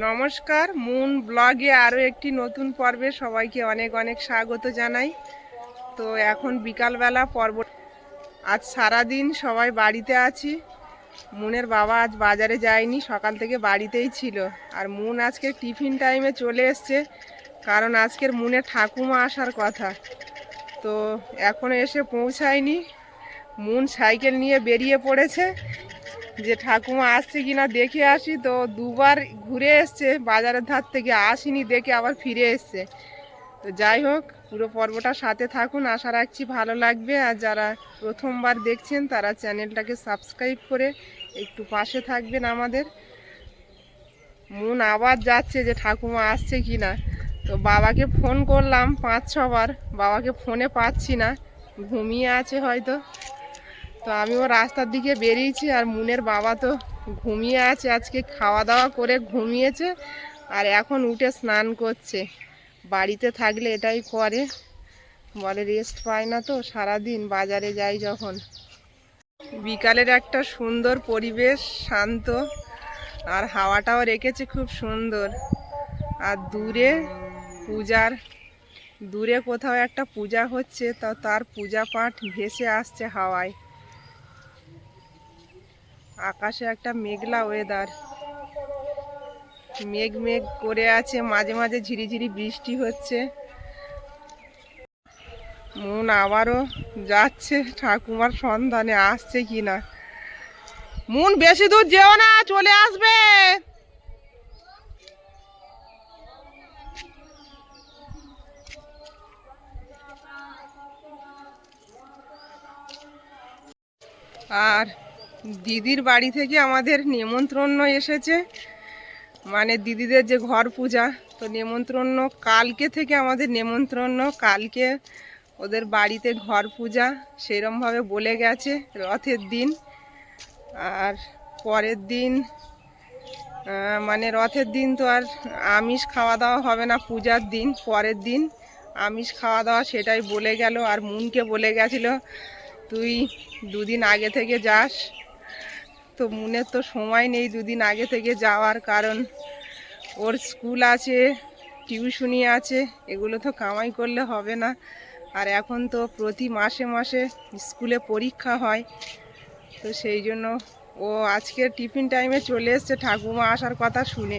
নমস্কার, মুন ব্লগে আরও একটি নতুন পর্বে সবাইকে অনেক অনেক স্বাগত জানাই। তো এখন বিকালবেলা পর্ব, আজ সারাদিন সবাই বাড়িতে আছি। মুনের বাবা আজ বাজারে যায়নি, সকাল থেকে বাড়িতেই ছিল। আর মুন আজকে টিফিন টাইমে চলে এসছে, কারণ আজকের মুনের ঠাকুমা আসার কথা। তো এখনও এসে পৌঁছায়নি, মুন সাইকেল নিয়ে বেরিয়ে পড়েছে। যে ঠাকুমা আসছে কিনা দেখে আসি তো দুবার ঘুরে এসছে, বাজারের ধার থেকে আসিনি দেখে আবার ফিরে এসছে। তো যাই হোক, পুরো পর্বটা সাথে থাকুন, আশা রাখছি ভালো লাগবে। আর যারা প্রথমবার দেখছেন, তারা চ্যানেলটাকে সাবস্ক্রাইব করে একটু পাশে থাকবেন আমাদের। মন আবার যাচ্ছে যে ঠাকুমা আসছে কিনা। তো বাবাকে ফোন করলাম পাঁচ ছবার, বাবাকে ফোনে পাচ্ছি না, ঘুমিয়ে আছে হয়তো। তো আমিও রাস্তার দিকে বেরিয়েছি আর মুনের বাবা তো ঘুমিয়ে আছে, আজকে খাওয়া দাওয়া করে ঘুমিয়েছে আর এখন উঠে স্নান করছে। বাড়িতে থাকলে এটাই করে। বলে রেস্ট পায় না তো সারাদিন বাজারে যাই যখন। বিকালের একটা সুন্দর পরিবেশ, শান্ত আর হাওয়াটাও রেখেছে খুব সুন্দর। আর দূরে পূজার, দূরে কোথাও একটা পূজা হচ্ছে, তা তার পূজা পাঠ ভেসে আসছে হাওয়ায়। আকাশে একটা মেঘলা ওয়েদার মেঘ মেঘ করে আছে, মাঝে মাঝে ঝিরিঝিরি বৃষ্টি হচ্ছে। মন আবারও যাচ্ছে, ঠাকুমার সন্ধানে আসছে কিনা। মন বেশি দূর যেও না, চলে আসবে। আর দিদির বাড়ি থেকে আমাদের নিমন্ত্রণ এসেছে। মানে দিদিদের যে ঘর পূজা, তো নিমন্ত্রণ কালকে থেকে আমাদের নিমন্ত্রণ কালকে ওদের বাড়িতে ঘর পূজা সেরমভাবে বলে গেছে রথের দিন। আর পরের দিন মানে রথের দিন তো আর আমিষ খাওয়া দাওয়া হবে না পূজার দিন, পরের দিন আমিষ খাওয়া দাওয়া সেটাই বলে গেল। আর মুনকে বলে গেছিল, তুই দুদিন আগে থেকে যাস তো মুনের তো সময় নেই দুদিন আগে থেকে যাওয়ার, কারণ ওর স্কুল আছে, টিউশনি আছে, এগুলো তো কামাই করলে হবে না। আর এখন তো প্রতি মাসে মাসে স্কুলে পরীক্ষা হয়, তো সেই জন্য ও আজকের টিফিন টাইমে চলে এসছে। ঠাকুমা আসার কথা শুনে,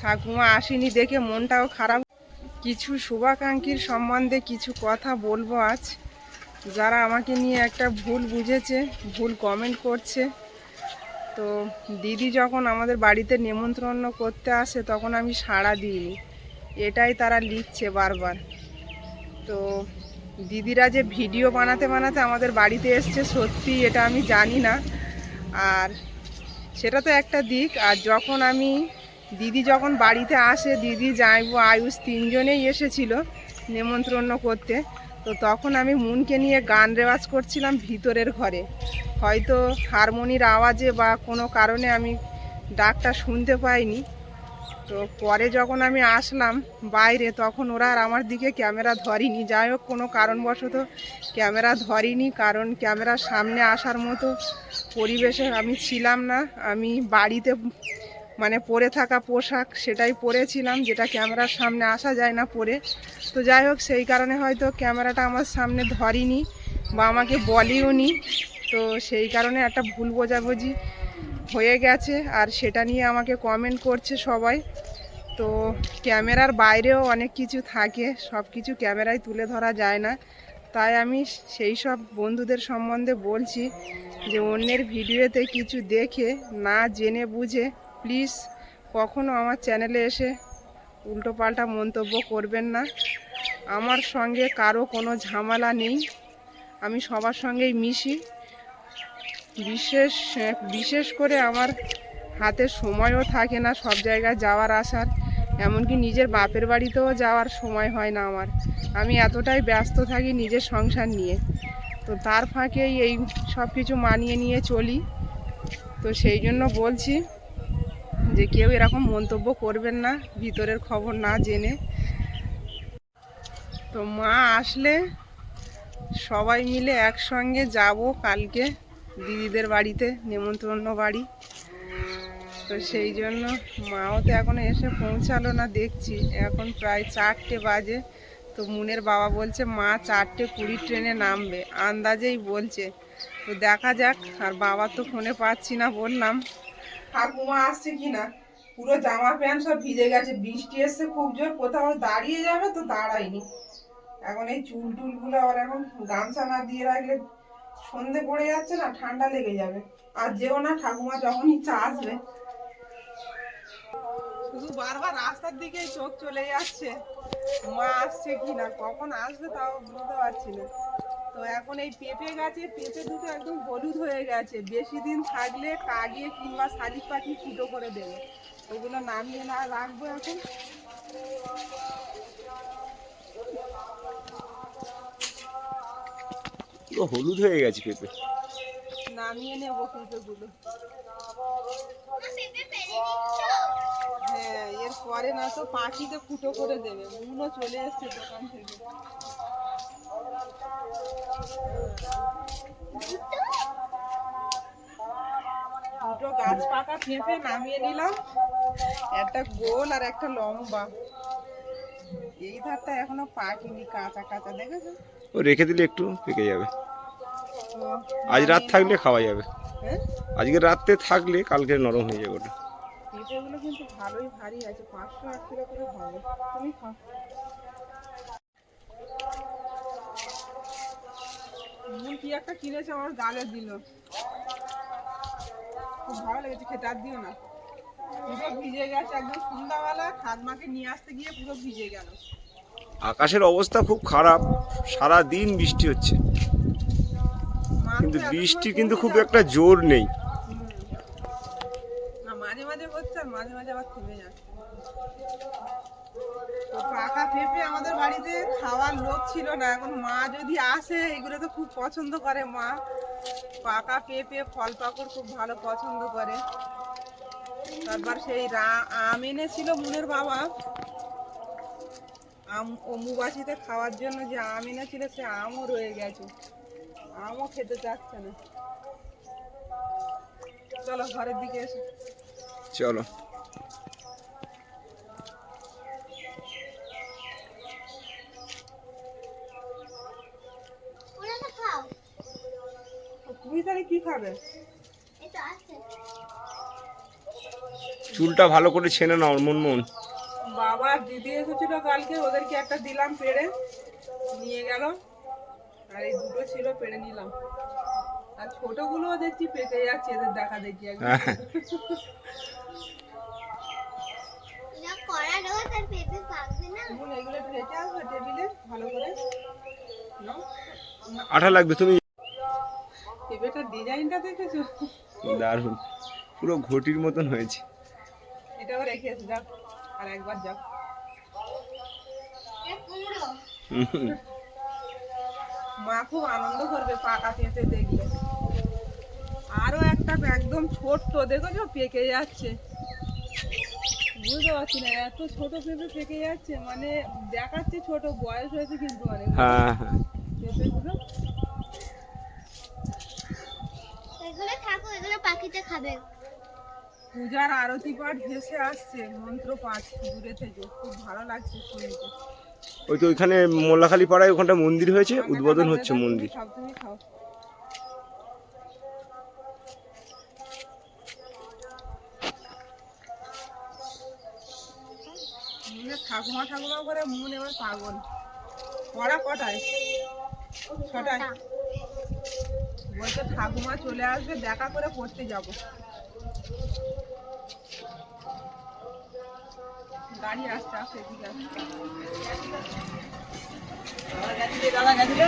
ঠাকুমা আসেনি দেখে মনটাও খারাপ। কিছু শুভাকাঙ্ক্ষীর সম্বন্ধে কিছু কথা বলব আজ। যারা আমাকে নিয়ে একটা ভুল বুঝেছে, ভুল কমেন্ট করছে তো দিদি যখন আমাদের বাড়িতে নিমন্ত্রণ করতে আসে, তখন আমি সাড়া দিইনি। এটাই তারা লিখছে বারবার। তো দিদিরা যে ভিডিও বানাতে বানাতে আমাদের বাড়িতে এসছে, সত্যি এটা আমি জানি না। আর সেটা তো একটা দিক, আর যখন আমি, দিদি যখন বাড়িতে আসে, দিদি যাইবো আয়ুষ তিনজনেই এসেছিল নিমন্ত্রণ করতে। তো তখন আমি মুনকে নিয়ে গান রেওয়াজ করছিলাম ভিতরের ঘরে। হয়তো হারমোনির আওয়াজে বা কোনো কারণে আমি ডাকটা শুনতে পাইনি। তো পরে যখন আমি আসলাম বাইরে, তখন ওরা আর আমার দিকে ক্যামেরা ধরিনি। যাই হোক, কোনো কারণবশত ক্যামেরা ধরিনি, কারণ ক্যামেরার সামনে আসার মতো পরিবেশে আমি ছিলাম না। আমি বাড়িতে মানে পরে থাকা পোশাক সেটাই পরেছিলাম, যেটা ক্যামেরার সামনে আসা যায় না পরে। তো যাই হোক, সেই কারণে হয়তো ক্যামেরাটা আমার সামনে ধরিনি বা আমাকে বলেও নি তো সেই কারণে একটা ভুল বোঝাবুঝি হয়ে গেছে আর সেটা নিয়ে আমাকে কমেন্ট করছে সবাই। তো ক্যামেরার বাইরেও অনেক কিছু থাকে, সব কিছু ক্যামেরায় তুলে ধরা যায় না। তাই আমি সেই সব বন্ধুদের সম্বন্ধে বলছি যে অন্যের ভিডিওতে কিছু দেখে, না জেনে বুঝে প্লিজ কখনো আমার চ্যানেলে এসে উল্টোপাল্টা মন্তব্য করবেন না। আমার সঙ্গে কারও কোনো ঝামেলা নেই। আমি সবার সঙ্গেই মিশি। বিশেষ বিশেষ করে আমার হাতে সময়ও থাকে না সব জায়গায় যাওয়ার আসার। এমনকি নিজের বাপের বাড়িতেও যাওয়ার সময় হয় না আমার। আমি এতটাই ব্যস্ত থাকি নিজের সংসার নিয়ে। তো তার ফাঁকেই এই সব কিছু মানিয়ে নিয়ে চলি। তো সেই জন্য বলছি যে কেউ এরকম মন্তব্য করবেন না, ভিতরের খবর না জেনে। তো মা আসলে সবাই মিলে একসঙ্গে যাব কালকে। দিদিদের বাড়িতে, নেমন্তন্ন বাড়ি। তো সেই জন্য মাও তো এখন এসে পৌঁছালো না দেখছি। এখন প্রায় চারটে বাজে। তো মুনের বাবা বলছে, মা, চারটে কুড়ি ট্রেনে নামবে। আন্দাজেই বলছে। তো দেখা যাক, আর বাবা তো ফোনে পাচ্ছি না বললাম। ঠাকুমা আসছে কি না? পুরো জামা প্যান্ট সব ভিজে গেছে। বৃষ্টি এসছে খুব জোর, কোথাও দাঁড়িয়ে যাবে তো দাঁড়ায়নি। এখন এই চুল টুলগুলো আবার এখন গামছা না দিয়ে রাখলে সন্ধে পড়ে যাচ্ছে না, ঠান্ডা লেগে যাবে। আর যেও না, ঠাকুমা যখন ইচ্ছা আসবে। শুধু বারবার রাস্তার দিকেই চোখ চলে যাচ্ছে। মা আসছে কি না, কখন আসবে তাও বুঝতে পারছি না। তো এখন এই পেঁপে গাছে, পেঁপে দুটো একদম হলুদ হয়ে গেছে। বেশি দিন থাকলে কাগিয়ে কিংবা শালিক পাখি ফুটো করে দেবে। ওইগুলো নামিয়ে না রাখব এখন। পুরো হলুদ হয়ে গেছে পেঁপে। নামিয়ে নেব পেঁপেগুলো। হ্যাঁ এর পরে না তো পাখিতে ফুটো করে দেবে। মুনও চলে এসছে দোকান থেকে। দুটো গাছ পাকা পেঁপে নামিয়ে নিলাম। একটা গোল আর একটা লম্বা। এই ধারটা এখনও পাকিনি কাঁচা কাঁচা দেখেছ? ও রেখে দিলে একটু পেকে যাবে। আজ রাত থাকলে খাওয়া যাবে। হ্যাঁ? আজকে রাত্রে থাকলে কালকে নরম হয়ে যাবে ওটা। কিন্তু ভালোই ভারী আছে পাঁচশো কিলো করে হবে তুমি খাও। কি একটা কিনেছে আমার গালে দিল। খুব ভালো লেগেছে খেতে আর দিও না। পুরো ভিজে গেছে একদম সন্ধ্যাবেলা খাদমাকে নিয়ে আসতে গিয়ে পুরো ভিজে গেল। আকাশের অবস্থা খুব খারাপ সারা দিন বৃষ্টি হচ্ছে। কিন্তু বৃষ্টি কিন্তু খুব একটা জোর নেই। মাঝে মাঝে হচ্ছে আর মাঝে মাঝে আবার থেমে যাচ্ছে পাকা পেঁপে আমাদের বাড়িতে খাওয়ার লোক ছিল না এখন মা যদি আসে এগুলো তো খুব পছন্দ করে মা। পাকা পেঁপে ফল পাকড় খুব ভালো পছন্দ করে। তারপর সেই আম এনেছিল মুনের বাবা। আম অম্বুবাসীতে খাওয়ার জন্য যে আম এনেছিল সে আমও রয়ে গেছে। আমও খেতে চাচ্ছে না। চলো ঘরের দিকে এসো। চলো। তুমি তাহলে কি খাবে? চুলটা ভালো করে ছেনে নাও মন মন বাবা দিদি এসেছিল কালকে ওদেরকে একটা দিলাম পেড়ে। নিয়ে গেল। আর এই দুটো ছিল পেড়ে নিলাম। আর ছোটগুলোও দেখছি পেকে যাচ্ছে এদের দেখা দেখি একদম হ্যাঁ। আঠা লাগবে তুমি পেঁপেটার ডিজাইনটা দেখেছ? দারুণ। পুরো ঘটির মতন হয়েছে। এটাও রেখে এসো যাও আর একবার যাও কুমড়ো। মা খুব আনন্দ করবে পাকা পেঁপে দেখলে। আরও একটা একদম ছোট্ট দেখেছ পেকে যাচ্ছে। বুঝতে পারছি না এত ছোট পেঁপে পেকে যাচ্ছে মানে দেখাচ্ছে ছোট বয়স হয়েছে কিন্তু অনেক হ্যাঁ হ্যাঁ। পেঁপেগুলো। এগুলো থাকো এগুলো পাখিতে খাবে। পূজার আরতি পাঠ ভেসে আসছে মন্ত্র পাঠ দূরে থেকে খুব ভালো লাগছে শুনতে। ওই তো ওইখানে মোল্লাখালী পাড়ায় ওখানটা মন্দির হয়েছে উদ্বোধন হচ্ছে মন্দির। খাও, তুমি খাও। মনে ঠাকুমা ঠাকুমা করে মন এবার পাগল। পড়া কটায়? ছটায়? বলছে ঠাকুমা চলে আসবে দেখা করে পড়তে যাব। গাড়ি আসতে আসতে এদিকে আসতে দাদা গেছিলে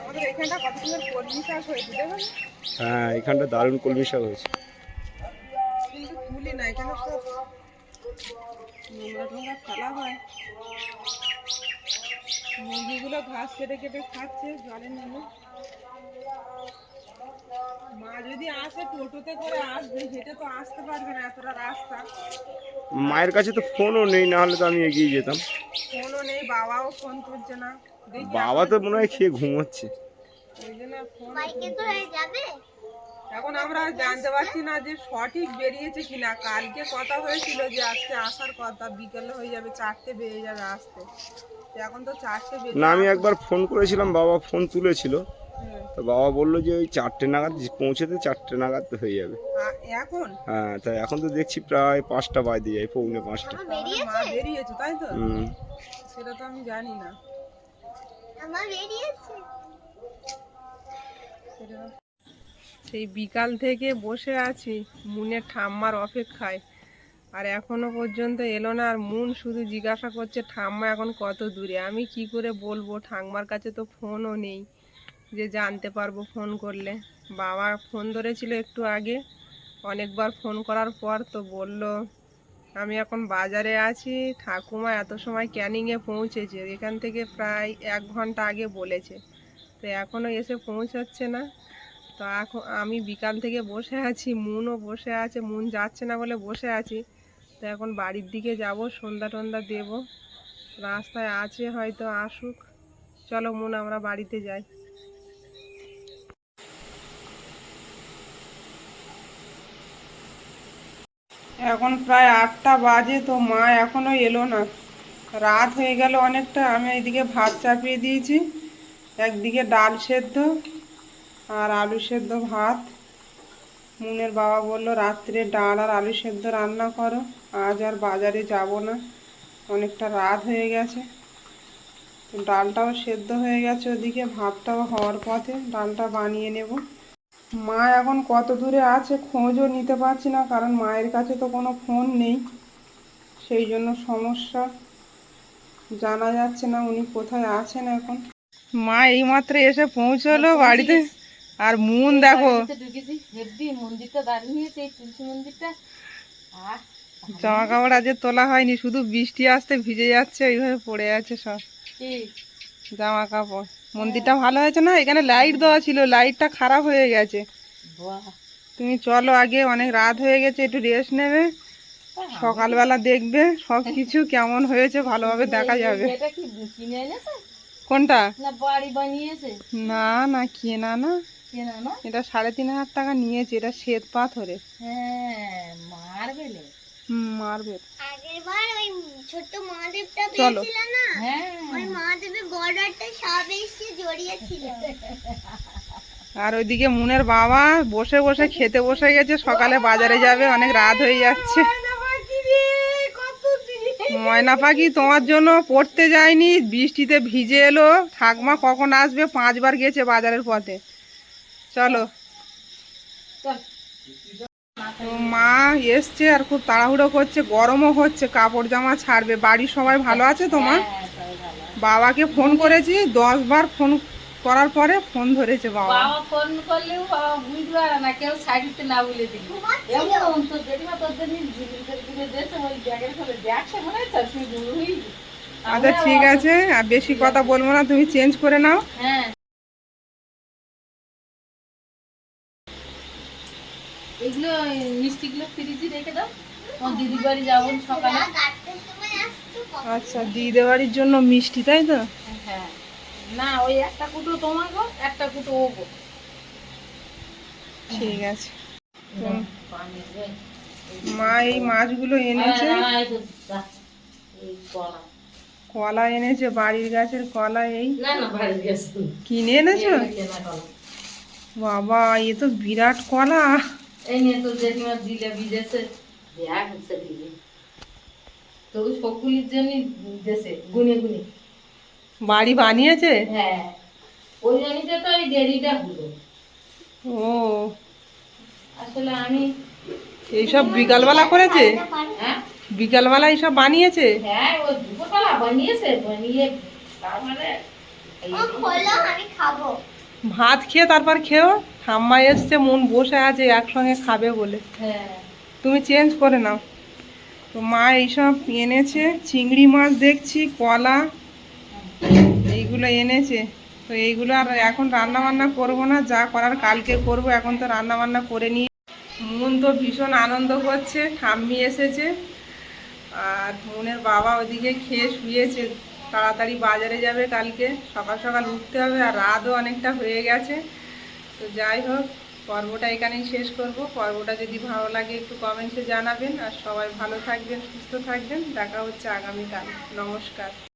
আমাদের এখানটা কত সুন্দর কলমি শাক হয়েছে দেখুন হ্যাঁ এখানটা দারুণ কলমি শাক হয়েছে। কিন্তু তুলি না এখানে সব নোংরা টোংরা ফেলা হয়। মুরগিগুলো ঘাস কেটে কেটে খাচ্ছে জলে নেমে। মা যদি আসে টোটোতে করে আসবে হেঁটে তো আসতে পারবে না এতটা রাস্তা। মায়ের কাছে তো ফোনও নেই না হলে তো আমি এগিয়ে যেতাম। ফোনও নেই বাবাও ফোন করছে না। বাবা তো মনে হয় খেয়ে ঘুমোচ্ছে। ওই জন্য ফোন বাইকে তো যাবে। এখন আমরা জানতে পারছি না যে সঠিক বেরিয়েছে কিনা। কালকে কথা হয়েছিল যে আজকে আসার কথা বিকেলে হয়ে যাবে চারটে বেরিয়ে যাবে আসতে। এখন তো চারটে না আমি একবার ফোন করেছিলাম বাবা ফোন তুলেছিল। তো বাবা বলল যে ওই চারটে নাগাদ পৌঁছেতে চারটে নাগাদ হয়ে যাবে। এখন? হ্যাঁ তাই এখন তো দেখছি প্রায় পাঁচটা বাজে যায় পৌনে পাঁচটা। বেরিয়েছে? তাই তো? হুম। সেটা তো আমি জানি না। আমার বেরিয়েছে। সেই বিকাল থেকে বসে আছি মুনের ঠাম্মার অপেক্ষায়। আর এখনও পর্যন্ত এলো না আর মুন শুধু জিজ্ঞাসা করছে ঠাম্মা এখন কত দূরে? আমি কি করে বলব? ঠাম্মার কাছে তো ফোনও নেই। যে জানতে পারব ফোন করলে। বাবা ফোন ধরেছিল একটু আগে, অনেকবার ফোন করার পর তো বলল, আমি এখন বাজারে আছি, ঠাকুমা এত সময় ক্যানিংয়ে পৌঁছেছে, এখান থেকে প্রায় এক ঘণ্টা আগে বলেছে। তো এখনও এসে পৌঁছাচ্ছে না। তো এখন আমি বিকাল থেকে বসে আছি, মুনও বসে আছে, মুন যাচ্ছে না বলে বসে আছি। তো এখন বাড়ির দিকে যাব, সন্ধ্যা টন্ধা দেব। রাস্তায় আছে হয়তো, আসুক। চলো মুন, আমরা বাড়িতে যাই। এখন প্রায় আটটা বাজে তো মা এখনও এলো না। রাত হয়ে গেল অনেকটা, আমি এইদিকে ভাত চাপিয়ে দিয়েছি, একদিকে ডাল সেদ্ধ আর আলু সেদ্ধ ভাত। মুনের বাবা বলল, রাত্রে ডাল আর আলু সেদ্ধ রান্না করো, আজ আর বাজারে যাব না। অনেকটা রাত হয়ে গেছে। ডালটাও সেদ্ধ হয়ে গেছে ওদিকে, ভাতটাও হওয়ার পথে, ডালটা বানিয়ে নেব। মা এখন কত দূরে আছে খোঁজও নিতে পারছি না কারণ মায়ের কাছে তো কোনো ফোন নেই। সেই জন্য সমস্যা। জানা যাচ্ছে না উনি কোথায় আছেন এখন। মা এইমাত্র এসে পৌঁছলো বাড়িতে। আর মন দেখো। জামা কাপড় আজকে তোলা হয়নি শুধু বৃষ্টি আসতে ভিজে যাচ্ছে ওইভাবে পড়ে আছে সব। জামা কাপড়। মন্দিরটা ভালো হয়েছে না? এখানে লাইট দেওয়া ছিল লাইটটা খারাপ হয়ে গেছে। বাহ। তুমি চলো আগে অনেক রাত হয়ে গেছে একটু রেস্ট নেবে। সকালবেলা দেখবে সব কিছু কেমন হয়েছে ভালোভাবে দেখা যাবে। কোনটা? না না না কেনা না। না? এটা সাড়ে তিন হাজার টাকা নিয়েছে এটা শ্বেত পাথরে হ্যাঁ মার্বেলে হুম মার্বেল আগের বার ওই ছোট্ট মহাদেবটা চলো। পেয়েছিল না? হ্যাঁ। ওই মহাদেবের বর্ডারটা সব এসে জড়িয়েছিল। আর ওইদিকে মুনের বাবা বসে বসে খেতে বসে গেছে সকালে বাজারে যাবে অনেক রাত হয়ে যাচ্ছে। ময়না পাখি তোমার জন্য পড়তে যায়নি বৃষ্টিতে ভিজে এলো। ঠাকমা কখন আসবে? পাঁচবার গেছে বাজারের পথে। চলো। মা এসছে আর খুব তাড়াহুড়ো করছে গরমও হচ্ছে কাপড় জামা ছাড়বে। বাড়ির সবাই ভালো আছে তোমার? হ্যাঁ। বাবাকে ফোন করেছি দশ বার ফোন করার পরে ফোন ধরেছে বাবা। বাবা ফোন করলেও বাবা বুঝতে পারে না কেউ সাইডতে না বলে দিল। এমন তো জেঠিমা তোর জন্য দেশে ওই ব্যাগের ফলে ব্যাগটা মনে হয় তুই আচ্ছা ঠিক আছে আর বেশি কথা বলব না তুমি চেঞ্জ করে নাও। হ্যাঁ এগুলো মিষ্টিগুলো ফ্রিজে রেখে দাও। আমার দিদির বাড়ি যাব সকালে? আচ্ছা দিদে বাড়ির জন্য মিষ্টি তাই তো? হ্যাঁ। না ওই একটা কুটো তোমার গো একটা কুটো ও গো ঠিক আছে। মা এই মাছগুলো এনেছে? কলা। এনেছে বাড়ির গাছের কলা এই। কিনে এনেছো? বাবা এ তো বিরাট কলা। এই নিয়ে তোর জেঠিমা দিলে বিদেশে। দেয়া হচ্ছে দিলে। তো সকলের জন্য দেশে গুনে গুনে। বাড়ি বানিয়েছে? হ্যাঁ। ওই জন্যতে তো এই দেরিটা হলো। ও। আসলে আমি এইসব বিকালবেলা করেছে? হ্যাঁ? বিকালবেলা এইসব বানিয়েছে? হ্যাঁ ও দুপুরবেলা বানিয়েছে বানিয়ে ও খোলো আমি খাব। ভাত খেয়ে তারপর খেও ঠাম্মা এসছে মন বসে আছে একসঙ্গে খাবে বলে। হ্যাঁ। তুমি চেঞ্জ করে নাও। তো মা এইসব এনেছে চিংড়ি মাছ দেখছি কলা এইগুলো এনেছে। তো এইগুলো আর এখন রান্না বান্না করব না যা করার কালকে করব এখন তো রান্না বান্না করে নিয়ে মন তো ভীষণ আনন্দ করছে ঠাম্মি এসেছে। আর মনের বাবা ওদিকে খেয়ে শুয়েছে। তাড়াতাড়ি বাজারে যাবে কালকে, সকাল সকাল উঠতে হবে আর রাতও অনেকটা হয়ে গেছে। তো যাই হোক, পর্বটা এখানেই শেষ করব। পর্বটা যদি ভালো লাগে একটু কমেন্টসে জানাবেন। আর সবাই ভালো থাকবেন, সুস্থ থাকবেন। দেখা হচ্ছে আগামীকাল। নমস্কার।